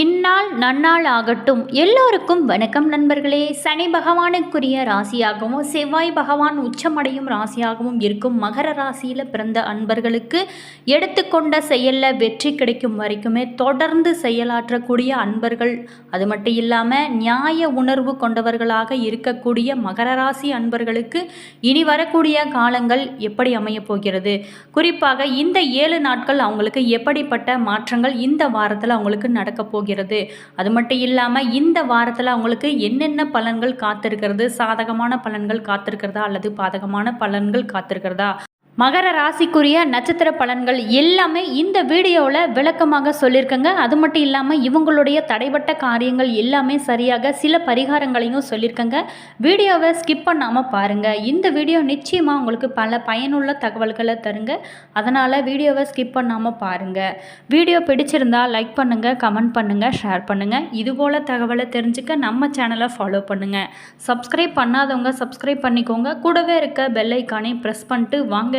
இந்நாள் நன்னாள் ஆகட்டும். எல்லோருக்கும் வணக்கம் நண்பர்களே. சனி பகவானுக்குரிய ராசியாகவும் செவ்வாய் பகவான் உச்சமடையும் ராசியாகவும் இருக்கும் மகர ராசியில் பிறந்த அன்பர்களுக்கு எடுத்துக்கொண்ட செயலில் வெற்றி கிடைக்கும் வரைக்குமே தொடர்ந்து செயலாற்றக்கூடிய அன்பர்கள் அது மட்டும் இல்லாமல் நியாய உணர்வு கொண்டவர்களாக இருக்கக்கூடிய மகர ராசி அன்பர்களுக்கு இனி வரக்கூடிய காலங்கள் எப்படி அமையப் போகிறது? குறிப்பாக இந்த ஏழு நாட்கள் அவங்களுக்கு எப்படிப்பட்ட மாற்றங்கள் இந்த வாரத்தில் அவங்களுக்கு நடக்க போகிறது? அது மட்டும் இல்லாமல் இந்த வாரத்தில் அவங்களுக்கு என்னென்ன பலன்கள் காத்திருக்கிறது? சாதகமான பலன்கள் காத்திருக்கிறதா அல்லது பாதகமான பலன்கள் காத்திருக்கிறதா? மகர ராசிக்குரிய நட்சத்திர பலன்கள் எல்லாமே இந்த வீடியோவில் விளக்கமாக சொல்லியிருக்கங்க. அது மட்டும் இல்லாமல் இவங்களுடைய தடைப்பட்ட காரியங்கள் எல்லாமே சரியாக சில பரிகாரங்களையும் சொல்லியிருக்கங்க. வீடியோவை ஸ்கிப் பண்ணாமல் பாருங்கள் இந்த வீடியோ நிச்சயமாக உங்களுக்கு பல பயனுள்ள தகவல்களை தருங்க. அதனால் வீடியோவை ஸ்கிப் பண்ணாமல் பாருங்கள் வீடியோ பிடிச்சிருந்தா லைக் பண்ணுங்கள் கமெண்ட் பண்ணுங்கள் ஷேர் பண்ணுங்கள் இதுபோல் தகவலை தெரிஞ்சுக்க நம்ம சேனலை ஃபாலோ பண்ணுங்கள் சப்ஸ்கிரைப் பண்ணாதவங்க சப்ஸ்கிரைப் பண்ணிக்கோங்க. கூடவே இருக்க பெல்லைக்கானே ப்ரெஸ் பண்ணிட்டு வாங்க.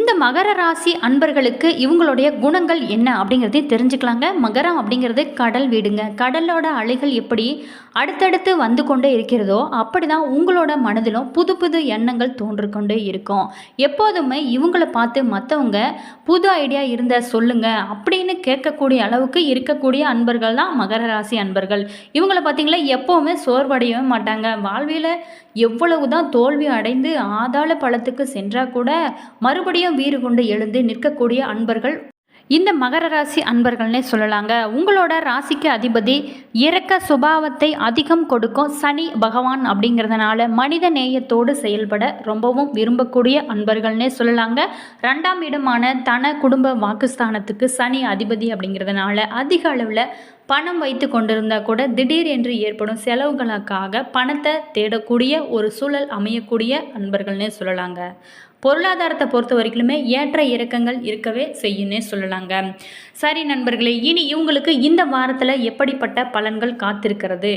இந்த மகர ராசி அன்பர்களுக்கு இவங்களுடைய குணங்கள் என்ன அப்படிங்கிறதையும் தெரிஞ்சுக்கலாங்க. மகரம் அப்படிங்கிறது கடல் வீடுங்க. கடலோட அலைகள் எப்படி அடுத்தடுத்து வந்து கொண்டே இருக்கிறதோ அப்படி தான் உங்களோட மனதிலும் புது புது எண்ணங்கள் தோன்றிக்கொண்டே இருக்கும். எப்போதுமே இவங்களை பார்த்து மற்றவங்க புது ஐடியா இருந்தால் சொல்லுங்கள் அப்படின்னு கேட்கக்கூடிய அளவுக்கு இருக்கக்கூடிய அன்பர்கள் தான் மகர ராசி அன்பர்கள். இவங்களை பார்த்தீங்களா எப்போவுமே சோர்வடையவே மாட்டாங்க. வாழ்வியில் எவ்வளவு தான் தோல்வி அடைந்து ஆதாள பழத்துக்கு சென்றால் கூட மறுபடியும் வீறு கொண்டு எழுந்து நிற்கக்கூடிய அன்பர்கள். இந்த மகர ராசி அன்பர்கள்னே சொல்லலாங்க. உங்களோட ராசிக்கு அதிபதி இறக்க சுபாவத்தை அதிகம் கொடுக்கும் சனி பகவான் அப்படிங்கிறதுனால மனித நேயத்தோடு செயல்பட ரொம்பவும் விரும்பக்கூடிய அன்பர்கள்னே சொல்லலாங்க. ரெண்டாம் இடமான தன குடும்ப வாக்குஸ்தானத்துக்கு சனி அதிபதி அப்படிங்கிறதுனால அதிக அளவில் பணம் வைத்து கொண்டிருந்தால் கூட திடீர் என்று ஏற்படும் செலவுகளுக்காக பணத்தை தேடக்கூடிய ஒரு சூழல் அமையக்கூடிய அன்பர்கள்னே சொல்லலாங்க. பொருளாதாரத்தை பொறுத்த வரைக்குமே ஏற்ற இறக்கங்கள் இருக்கவே செய்யுன்னே சொல்லலாங்க. சரி நண்பர்களே இனி இவங்களுக்கு இந்த வாரத்தில் எப்படிப்பட்ட பலன்கள் காத்திருக்கிறது?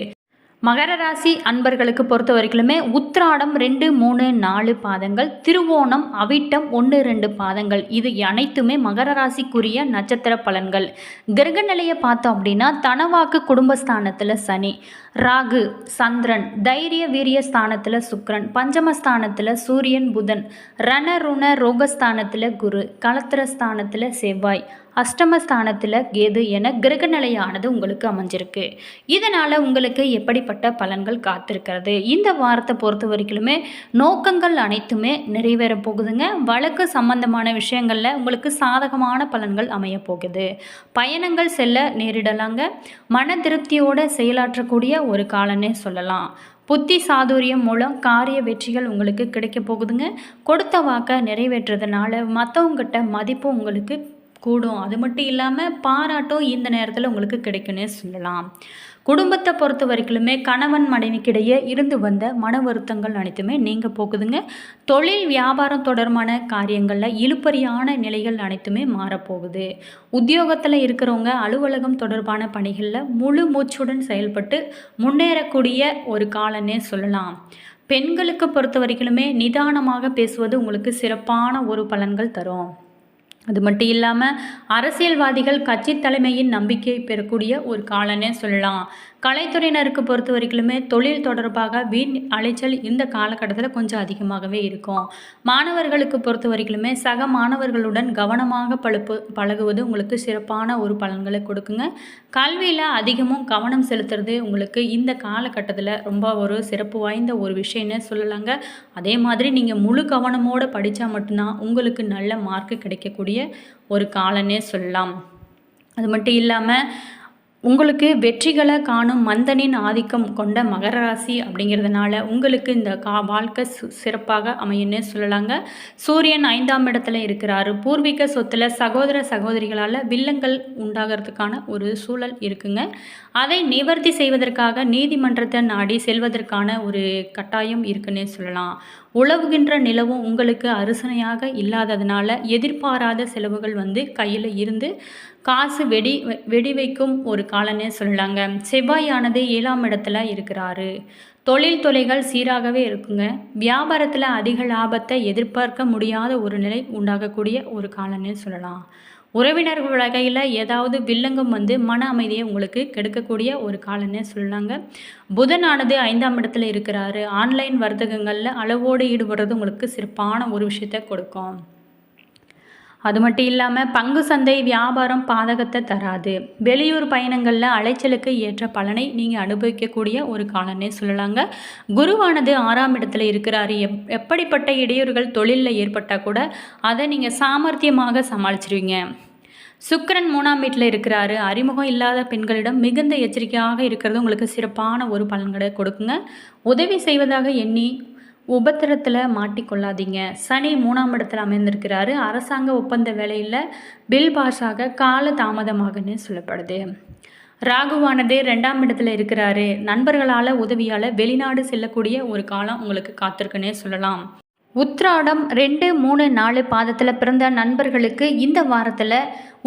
மகர ராசி அன்பர்களுக்கு பொறுத்த வரைக்குமே உத்திராடம் ரெண்டு மூணு நாலு பாதங்கள் திருவோணம் அவிட்டம் ஒன்று ரெண்டு பாதங்கள். இது அனைத்துமே மகர ராசிக்குரிய நட்சத்திர பலன்கள். கிரக நிலையை பார்த்தோம் அப்படின்னா தனவாக்கு குடும்பஸ்தானத்தில் சனி ராகு சந்திரன் தைரிய வீரிய ஸ்தானத்தில் சுக்ரன் பஞ்சமஸ்தானத்தில் சூரியன் புதன் ரண ருண ரோகஸ்தானத்தில் குரு கலத்திர ஸ்தானத்தில் செவ்வாய். அஷ்டமஸ்தானத்தில் கேது என கிரக நிலையானது உங்களுக்கு அமைஞ்சிருக்கு. இதனால் உங்களுக்கு எப்படிப்பட்ட பலன்கள் காத்திருக்கிறது? இந்த வாரத்தை பொறுத்த வரைக்குமே நோக்கங்கள் அனைத்துமே நிறைவேற போகுதுங்க. வழக்கு சம்பந்தமான விஷயங்களில் உங்களுக்கு சாதகமான பலன்கள் அமைய போகுது. பயணங்கள் செல்ல நேரிடலாங்க. மன திருப்தியோடு செயலாற்றக்கூடிய ஒரு காலன்னே சொல்லலாம். புத்தி சாதுரியம் மூலம் காரிய வெற்றிகள் உங்களுக்கு கிடைக்க போகுதுங்க. கொடுத்த வாக்கை நிறைவேற்றுறதுனால மற்றவங்கிட்ட மதிப்பு உங்களுக்கு கூடும். அது மட்டும் இல்லாமல் பாராட்டும் இந்த நேரத்தில் உங்களுக்கு கிடைக்குன்னே சொல்லலாம். குடும்பத்தை பொறுத்த வரைக்குமே கணவன் மனைவிக்கிடையே இருந்து வந்த மன வருத்தங்கள் அனைத்துமே நீங்கள் போகுதுங்க தொழில் வியாபாரம் தொடர்பான காரியங்களில் இழுப்பறியான நிலைகள் அனைத்துமே மாறப்போகுது. உத்தியோகத்தில் இருக்கிறவங்க அலுவலகம் தொடர்பான பணிகளில் முழு மூச்சுடன் செயல்பட்டு முன்னேறக்கூடிய ஒரு காலன்னே சொல்லலாம். பெண்களுக்கு பொறுத்த வரைக்குமே நிதானமாக பேசுவது உங்களுக்கு சிறப்பான ஒரு பலன்கள் தரும். அது மட்டும் இல்லாமல் அரசியல்வாதிகள் கட்சி தலைமையின் நம்பிக்கை பெறக்கூடிய ஒரு காலனே சொல்லலாம். கலைத்துறையினருக்கு பொறுத்த வரைக்குமே தொழில் தொடர்பாக வீண் அலைச்சல் இந்த காலகட்டத்தில் கொஞ்சம் அதிகமாகவே இருக்கும். மாணவர்களுக்கு பொறுத்த வரைக்குமே சக மாணவர்களுடன் கவனமாக பழுப்பு பழகுவது உங்களுக்கு சிறப்பான ஒரு பலன்களை கொடுக்குங்க. கல்வியில் அதிகமும் கவனம் செலுத்துறது உங்களுக்கு இந்த காலகட்டத்தில் ரொம்ப ஒரு சிறப்பு வாய்ந்த ஒரு விஷயம்னு சொல்லலாங்க. அதே மாதிரி நீங்கள் முழு கவனமோடு படித்தா மட்டும்தான் உங்களுக்கு நல்ல மார்க்கு கிடைக்கக்கூடிய ஒரு காலன்னே சொல்லலாம். அது மட்டும் இல்லாமல் உங்களுக்கு வெற்றிகளை காணும் மந்தனின் ஆதிக்கம் கொண்ட மகர ராசி அப்படிங்கிறதுனால உங்களுக்கு இந்த கா வாழ்க்கை சு சிறப்பாக அமையும்னு சொல்லலாங்க. சூரியன் ஐந்தாம் இடத்துல இருக்கிறாரு. பூர்வீக சொத்தில் சகோதர சகோதரிகளால் வில்லங்கள் உண்டாகிறதுக்கான ஒரு சூழல் இருக்குங்க. அதை நிவர்த்தி செய்வதற்காக நீதிமன்றத்தை நாடி செல்வதற்கான ஒரு கட்டாயம் இருக்குன்னே சொல்லலாம். உழவுகின்ற நிலவும் உங்களுக்கு அரிசனையாக இல்லாததுனால எதிர்பாராத செலவுகள் வந்து கையில் இருந்து காசு வெடி வெடி வைக்கும் ஒரு காலனே சொல்லலாங்க. செவ்வாயானது ஏழாம் இடத்துல இருக்கிறாரு. தொழில் தொலைகள் சீராகவே இருக்குங்க. வியாபாரத்தில் அதிக லாபத்தை எதிர்பார்க்க முடியாத ஒரு நிலை உண்டாகக்கூடிய ஒரு காலன்னே சொல்லலாம். உறவினர்கள் வகையில் ஏதாவது வில்லங்கம் வந்து மன அமைதியை உங்களுக்கு கெடுக்கக்கூடிய ஒரு காலன்னே சொல்லலாங்க புதனானது ஐந்தாம் இடத்துல இருக்கிறாரு. ஆன்லைன் வர்த்தகங்களில் அளவோடு ஈடுபடுறது உங்களுக்கு சிறப்பான ஒரு விஷயத்தை கொடுக்கும். அது மட்டும் இல்லாமல் பங்கு சந்தை வியாபாரம் பாதகத்தை தராது. வெளியூர் பயணங்களில் அலைச்சலுக்கு ஏற்ற பலனை நீங்கள் அனுபவிக்கக்கூடிய ஒரு காலனே சொல்லலாங்க. குருவானது ஆறாம் இடத்துல இருக்கிறாரு. எப் எப்படிப்பட்ட இடையூறுகள் தொழிலில் ஏற்பட்டால் கூட அதை நீங்கள் சாமர்த்தியமாக சமாளிச்சிருவீங்க. சுக்கரன் மூணாம் வீட்டில் இருக்கிறாரு. அறிமுகம் இல்லாத பெண்களிடம் மிகுந்த எச்சரிக்கையாக இருக்கிறது. உங்களுக்கு சிறப்பான ஒரு பலன்களை கொடுக்குங்க. உதவி செய்வதாக எண்ணி உபத்திரத்தில் மாட்டிக்கொள்ளாதீங்க சனி மூணாம் இடத்துல அமைந்திருக்கிறாரு அரசாங்க ஒப்பந்த வேலையில் பில் பாஸாக கால தாமதமாகன்னு சொல்லப்படுது. ராகுவானது ரெண்டாம் இடத்துல இருக்கிறாரு. நண்பர்களால் உதவியால் வெளிநாடு செல்லக்கூடிய ஒரு காலம் உங்களுக்கு காத்திருக்குன்னே சொல்லலாம். உத்ராடம் ரெண்டு மூணு நாலு பாதத்தில் பிறந்த நண்பர்களுக்கு இந்த வாரத்தில்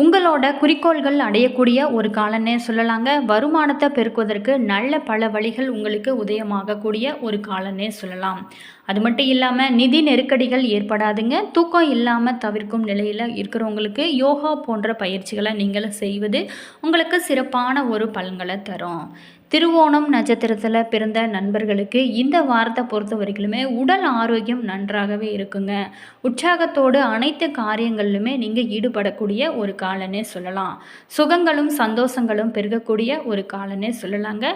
உங்களோட குறிக்கோள்கள் அடையக்கூடிய ஒரு காலன்னே சொல்லலாங்க. வருமானத்தை பெருக்குவதற்கு நல்ல பல வழிகள் உங்களுக்கு உதயமாகக்கூடிய ஒரு காலன்னே சொல்லலாம். அது மட்டும் இல்லாமல் நிதி நெருக்கடிகள் ஏற்படாதுங்க. தூக்கம் இல்லாமல் தவிர்க்கும் நிலையில் இருக்கிறவங்களுக்கு யோகா போன்ற பயிற்சிகளை நீங்கள் செய்வது உங்களுக்கு சிறப்பான ஒரு பலன்களை தரும். திருவோணம் நட்சத்திரத்தில் பிறந்த நண்பர்களுக்கு இந்த வாரத்தை பொறுத்த வரைக்குமே உடல் ஆரோக்கியம் நன்றாகவே இருக்குங்க. உற்சாகத்தோடு அனைத்து காரியங்களிலுமே நீங்கள் ஈடுபடக்கூடிய ஒரு காலனே சொல்லலாம். சுகங்களும் சந்தோஷங்களும் பெருகக்கூடிய ஒரு காலனே சொல்லலாங்க.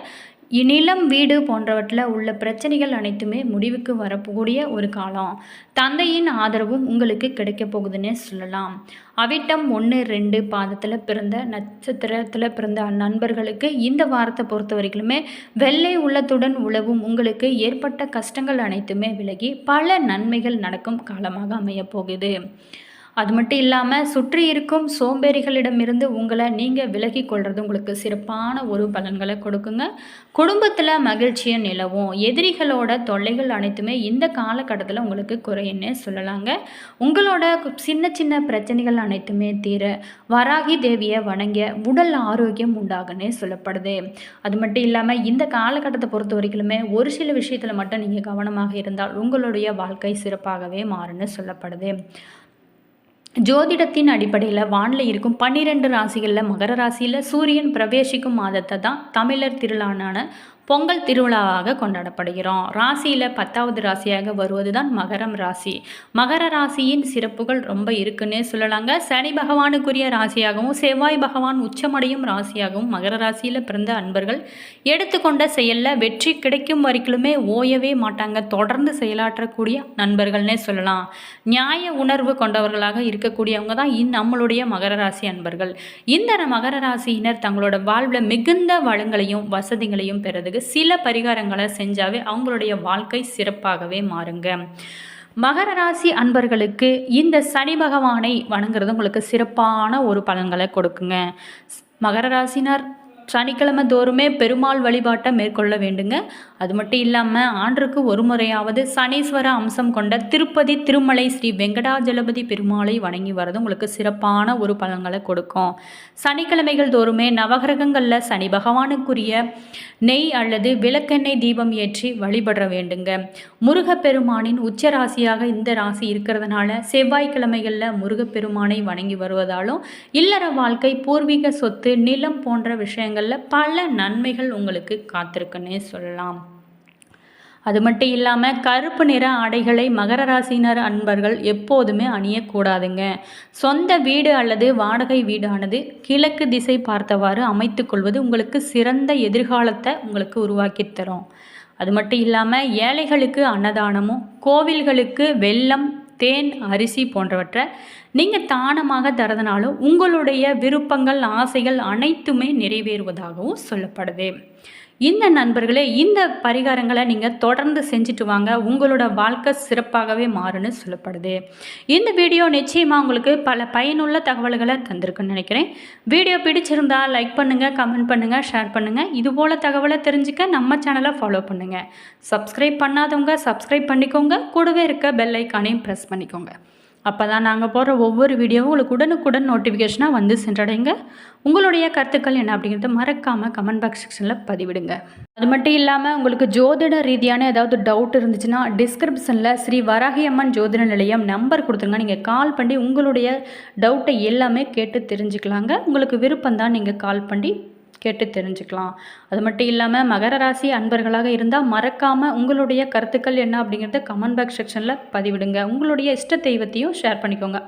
நிலம் வீடு போன்றவற்றில் உள்ள பிரச்சனைகள் அனைத்துமே முடிவுக்கு வரக்கூடிய ஒரு காலம். தந்தையின் ஆதரவும் உங்களுக்கு கிடைக்க போகுதுன்னே சொல்லலாம். அவிட்டம் ஒன்று ரெண்டு பாதத்தில் பிறந்த நட்சத்திரத்தில் பிறந்த நண்பர்களுக்கு இந்த வாரத்தை பொறுத்த வரைக்குமே வெள்ளை உள்ளத்துடன் உழவும் உங்களுக்கு ஏற்பட்ட கஷ்டங்கள் அனைத்துமே விலகி பல நன்மைகள் நடக்கும் காலமாக அமையப் போகுது. அது மட்டும் இல்லாமல் சுற்றி இருக்கும் சோம்பேறிகளிடமிருந்து உங்களை நீங்கள் விலகி கொள்வது உங்களுக்கு சிறப்பான ஒரு பலன்களை கொடுக்குங்க. குடும்பத்தில் மகிழ்ச்சியை நிலவும். எதிரிகளோட தொல்லைகள் அனைத்துமே இந்த காலகட்டத்தில் உங்களுக்கு குறையுன்னே சொல்லலாங்க. உங்களோட சின்ன சின்ன பிரச்சனைகள் அனைத்துமே தீர வராகி தேவியை வணங்கிய உடல் ஆரோக்கியம் உண்டாகுன்னே சொல்லப்படுது. அது மட்டும் இல்லாமல் இந்த காலகட்டத்தை பொறுத்த வரைக்குமே ஒரு சில விஷயத்தில் மட்டும் நீங்கள் கவனமாக இருந்தால் உங்களுடைய வாழ்க்கை சிறப்பாகவே மாறுன்னு சொல்லப்படுது. ஜோதிடத்தின் அடிப்படையில் வானில் இருக்கும் பன்னிரெண்டு ராசிகளில் மகர ராசியில் சூரியன் பிரவேசிக்கும் மாதத்தை தான் தமிழர் திருநாளான பொங்கல் திருவிழாவாக கொண்டாடப்படுகிறோம். ராசியில் பத்தாவது ராசியாக வருவது தான் மகரம் ராசி. மகர ராசியின் சிறப்புகள் ரொம்ப இருக்குன்னே சொல்லலாங்க. சனி பகவானுக்குரிய ராசியாகவும் செவ்வாய் பகவான் உச்சமடையும் ராசியாகவும் மகர ராசியில் பிறந்த அன்பர்கள் எடுத்துக்கொண்ட செயலில் வெற்றி கிடைக்கும் வரைக்குமே ஓயவே மாட்டாங்க. தொடர்ந்து செயலாற்றக்கூடிய நண்பர்கள்னே சொல்லலாம். நியாய உணர்வு கொண்டவர்களாக இருக்கக்கூடியவங்க தான் நம்மளுடைய மகர ராசி அன்பர்கள். இந்த மகர ராசியினர் தங்களோட வாழ்வில் மிகுந்த வளங்களையும் வசதிகளையும் பெறுது. இருக்கிறதுக்கு சில பரிகாரங்களை செஞ்சாவே அவங்களுடைய வாழ்க்கை சிறப்பாகவே மாறுங்க. மகர ராசி அன்பர்களுக்கு இந்த சனி பகவானை வணங்குறது உங்களுக்கு சிறப்பான ஒரு பலன்களை கொடுக்குங்க. மகர ராசினர் சனிக்கிழமை தோறுமே பெருமாள் வழிபாட்டை மேற்கொள்ள வேண்டுங்க. அது மட்டும் இல்லாமல் ஆண்டுக்கு ஒரு முறையாவது சனீஸ்வர அம்சம் கொண்ட திருப்பதி திருமலை ஸ்ரீ வெங்கடாஜலபதி பெருமாளை வணங்கி வரது உங்களுக்கு சிறப்பான ஒரு பலன்களை கொடுக்கும். சனிக்கிழமைகள் தோறுமே நவகிரகங்களில் சனி பகவானுக்குரிய நெய் அல்லது விளக்கெண்ணெய் தீபம் ஏற்றி வழிபட வேண்டுங்க. முருகப்பெருமானின் உச்ச ராசியாக இந்த ராசி இருக்கிறதுனால செவ்வாய்க்கிழமைகளில் முருகப்பெருமானை வணங்கி வருவதாலும் இல்லற வாழ்க்கை பூர்வீக சொத்து நிலம் போன்ற விஷயங்கள் விஷயங்களில் பல நன்மைகள் உங்களுக்கு காத்திருக்குன்னே சொல்லலாம். அது மட்டும் இல்லாமல் கருப்பு நிற ஆடைகளை மகர ராசினர் அன்பர்கள் எப்போதுமே அணியக்கூடாதுங்க. சொந்த வீடு அல்லது வாடகை வீடானது கிழக்கு திசை பார்த்தவாறு அமைத்து கொள்வது உங்களுக்கு சிறந்த எதிர்காலத்தை உங்களுக்கு உருவாக்கி தரும். அது மட்டும் இல்லாமல் ஏழைகளுக்கு அன்னதானமும் கோவில்களுக்கு வெள்ளம் தேன் அரிசி போன்றவற்றை நீங்கள் தானமாக தரதுனாலும் உங்களுடைய விருப்பங்கள் ஆசைகள் அனைத்துமே நிறைவேறுவதாகவும் சொல்லப்படுது. இந்த நண்பர்களே இந்த பரிகாரங்களை நீங்கள் தொடர்ந்து செஞ்சுட்டு வாங்க. உங்களோட வாழ்க்கை சிறப்பாகவே மாறுன்னு சொல்லப்படுது. இந்த வீடியோ நிச்சயமாக உங்களுக்கு பல பயனுள்ள தகவல்களை தந்திருக்குன்னு நினைக்கிறேன். வீடியோ பிடிச்சிருந்தா லைக் பண்ணுங்கள் கமெண்ட் பண்ணுங்கள் ஷேர் பண்ணுங்கள் இதுபோல் தகவலை தெரிஞ்சுக்க நம்ம சேனலை ஃபாலோ பண்ணுங்கள் சப்ஸ்கிரைப் பண்ணாதவங்க சப்ஸ்கிரைப் பண்ணிக்கோங்க. கூடவே இருக்க பெல் ஐக்கானையும் ப்ரெஸ் பண்ணிக்கோங்க. அப்போ தான் நாங்கள் போடுற ஒவ்வொரு வீடியோவும் உங்களுக்கு உடனுக்குடன் நோட்டிஃபிகேஷனாக வந்து சென்றடைங்க. உங்களுடைய கருத்துக்கள் என்ன அப்படிங்கிறத மறக்காமல் கமெண்ட் பாக்ஸ் செக்ஷனில் பதிவிடுங்க. அது மட்டும் இல்லாமல் உங்களுக்கு ஜோதிட ரீதியான ஏதாவது டவுட் இருந்துச்சுன்னா டிஸ்கிரிப்ஷனில் ஸ்ரீ வராகியம்மன் ஜோதிட நிலையம் நம்பர் கொடுத்துருங்க. நீங்கள் கால் பண்ணி உங்களுடைய டவுட்டை எல்லாமே கேட்டு தெரிஞ்சுக்கலாங்க. உங்களுக்கு விருப்பம் தான் நீங்கள் கால் பண்ணி கேட்டு தெரிஞ்சுக்கலாம். அது மட்டும் இல்லாமல் மகர ராசி அன்பர்களாக இருந்தால் மறக்காமல் உங்களுடைய கருத்துக்கள் என்ன அப்படிங்கிறத கமெண்ட் பாக்ஸ் செக்ஷனில் பதிவிடுங்க. உங்களுடைய இஷ்ட தெய்வத்தையும் ஷேர் பண்ணிக்கோங்க.